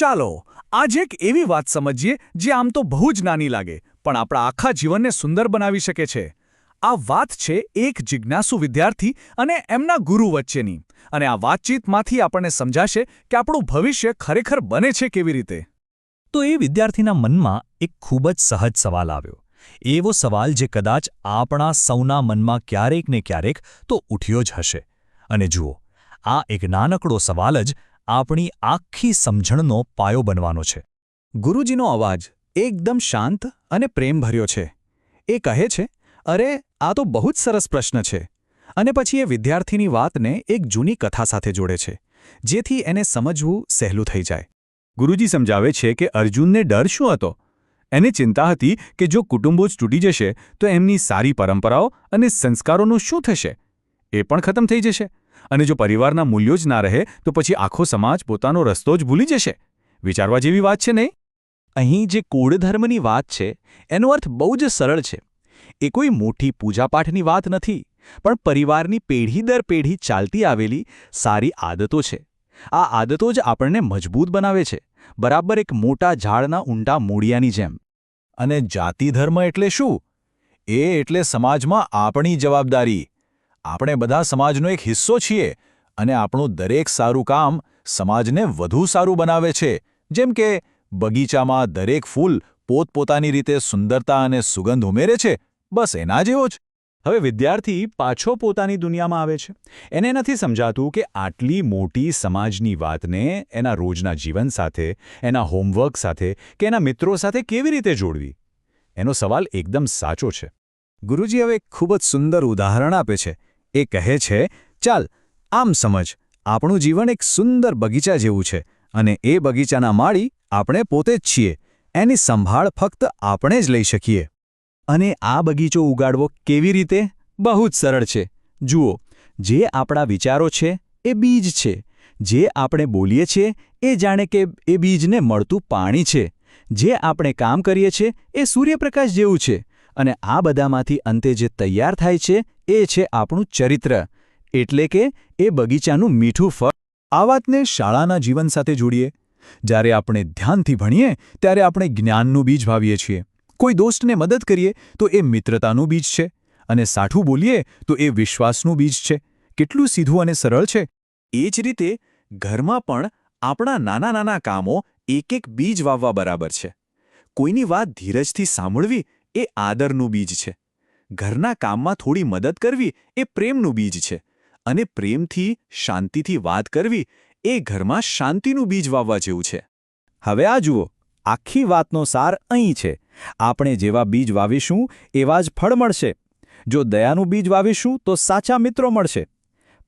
ચાલો, આજે એક એવી વાત સમજીએ જે આમ તો બહુ જ નાની લાગે, પણ આપણા આખા જીવનને સુંદર બનાવી શકે છે. આ વાત છે એક જિજ્ઞાસુ વિદ્યાર્થી અને એમના ગુરુ વચ્ચેની, અને આ વાતચીતમાંથી આપણને સમજાશે કે આપણું ભવિષ્ય ખરેખર બને છે કેવી રીતે. તો એ વિદ્યાર્થીના મનમાં એક ખૂબ જ સહજ સવાલ આવ્યો. એવો સવાલ જે કદાચ આપણા સૌના મનમાં ક્યારેક ને ક્યારેક તો ઉઠ્યો જ હશે. અને જુઓ, આ એક નાનકડો સવાલ જ આપણી આખી સમજણનો પાયો બનવાનો છે. ગુરુજીનો અવાજ એકદમ શાંત અને પ્રેમભર્યો છે. એ કહે છે, અરે, આ તો બહુ જ સરસ પ્રશ્ન છે. અને પછી એ વિદ્યાર્થીની વાતને એક જૂની કથા સાથે જોડે છે, જેથી એને સમજવું સહેલું થઈ જાય. ગુરુજી સમજાવે છે કે અર્જુનને ડર શું હતો? એને ચિંતા હતી કે જો કુટુંબો જ તૂટી જશે, તો એમની સારી પરંપરાઓ અને સંસ્કારોનું શું થશે? એ પણ ખતમ થઈ જશે. અને જો પરિવારના મૂલ્યો જ ના રહે, તો પછી આખો સમાજ પોતાનો રસ્તો જ ભૂલી જશે. વિચારવા જેવી વાત છે નહીં? અહીં જે કુળધર્મની વાત છે, એનો અર્થ બહુ જ સરળ છે. એ કોઈ મોટી પૂજાપાઠની વાત નથી, પણ પરિવારની પેઢી દર પેઢી ચાલતી આવેલી સારી આદતો છે. આ આદતો જ આપણને મજબૂત બનાવે છે, બરાબર એક મોટા ઝાડના ઊંડા મૂળિયાની જેમ. અને જાતિ ધર્મ એટલે શું? એ એટલે સમાજમાં આપણી જવાબદારી આપણે બધા સમાજનો એક હિસ્સો છીએ અને આપણું દરેક સારું કામ સમાજને વધુ સારું બનાવે છે. જેમ કે, બગીચામાં દરેક ફૂલ પોતપોતાની રીતે સુંદરતા અને સુગંધ ઉમેરે છે. બસ એના જેવો જ. હવે વિદ્યાર્થી પાછો પોતાની દુનિયામાં આવે છે. એને નથી સમજાતું કે આટલી મોટી સમાજની વાતને એના રોજના જીવન સાથે, એના હોમવર્ક સાથે કે એના મિત્રો સાથે કેવી રીતે જોડવી? એનો સવાલ એકદમ સાચો છે. ગુરુજી હવે ખૂબ જ સુંદર ઉદાહરણ આપે છે. એ કહે છે, ચાલ, આમ સમજ, આપણું જીવન એક સુંદર બગીચા જેવું છે અને એ બગીચાના માળી આપણે પોતે જ છીએ. એની સંભાળ ફક્ત આપણે જ લઈ શકીએ. અને આ બગીચો ઉગાડવો કેવી રીતે? બહુ જ સરળ છે. જુઓ, જે આપણા વિચારો છે, એ બીજ છે. જે આપણે બોલીએ છીએ, એ જાણે કે એ બીજને મળતું પાણી છે. જે આપણે કામ કરીએ છીએ, એ સૂર્યપ્રકાશ જેવું છે. અને આ બધામાંથી અંતે જે તૈયાર થાય છે, એ છે આપણું ચરિત્ર. એટલે કે, એ બગીચાનું મીઠું ફળ. આ વાતને શાળાના જીવન સાથે જોડીએ. જ્યારે આપણે ધ્યાનથી ભણીએ, ત્યારે આપણે જ્ઞાનનું બીજ વાવીએ છીએ. કોઈ દોસ્તને મદદ કરીએ, તો એ મિત્રતાનું બીજ છે. અને સાઠું બોલીએ, તો એ વિશ્વાસનું બીજ છે. કેટલું સીધું અને સરળ છે. એ જ રીતે, ઘરમાં પણ આપણા નાના નાના કામો એક એક બીજ વાવવા બરાબર છે. કોઈની વાત ધીરજથી સાંભળવી એ આદરનું બીજ છે. ઘરના કામમાં થોડી મદદ કરવી એ પ્રેમનું બીજ છે અને પ્રેમથી, શાંતિથી વાત કરવી એ ઘરમાં શાંતિનું બીજ વાવવા જેવું છે. હવે આ જુઓ, આખી વાતનો સાર અહીં છે. આપણે જેવા બીજ વાવીશું એવા જ ફળ મળશે. જો દયાનું બીજ વાવીશું તો સાચા મિત્રો મળશે.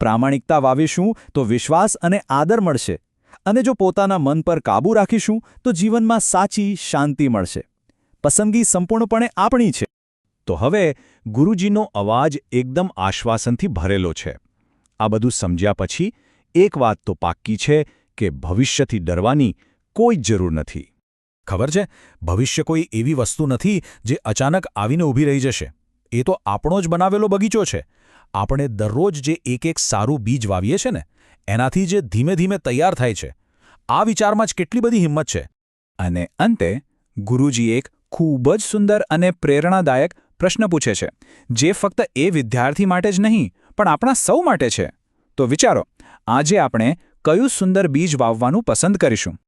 પ્રામાણિકતા વાવીશું તો વિશ્વાસ અને આદર મળશે. અને જો પોતાના મન પર કાબૂ રાખીશું તો જીવનમાં સાચી શાંતિ મળશે. પસંદગી સંપૂર્ણપણે આપણી છે. તો હવે ગુરુજીનો અવાજ એકદમ આશ્વાસનથી ભરેલો છે. આ બધું સમજ્યા પછી એક વાત તો પાક્કી છે કે ભવિષ્યથી ડરવાની કોઈ જરૂર નથી. ખબર છે? ભવિષ્ય કોઈ એવી વસ્તુ નથી જે અચાનક આવીને ઊભી રહી જશે. એ તો આપણો જ બનાવેલો બગીચો છે. આપણે દરરોજ જે એક એક સારું બીજ વાવીએ છે ને, એનાથી જે ધીમે ધીમે તૈયાર થાય છે. આ વિચારમાં જ કેટલી બધી હિંમત છે. અને અંતે ગુરુજી એક ખૂબ જ સુંદર અને પ્રેરણાદાયક પ્રશ્ન પૂછે છે. જે ફક્ત એ વિદ્યાર્થી માટે જ નહીં, પણ આપણા સૌ માટે છે. તો વિચારો, આજે આપણે કયું સુંદર બીજ વાવવાનું પસંદ કરીશું?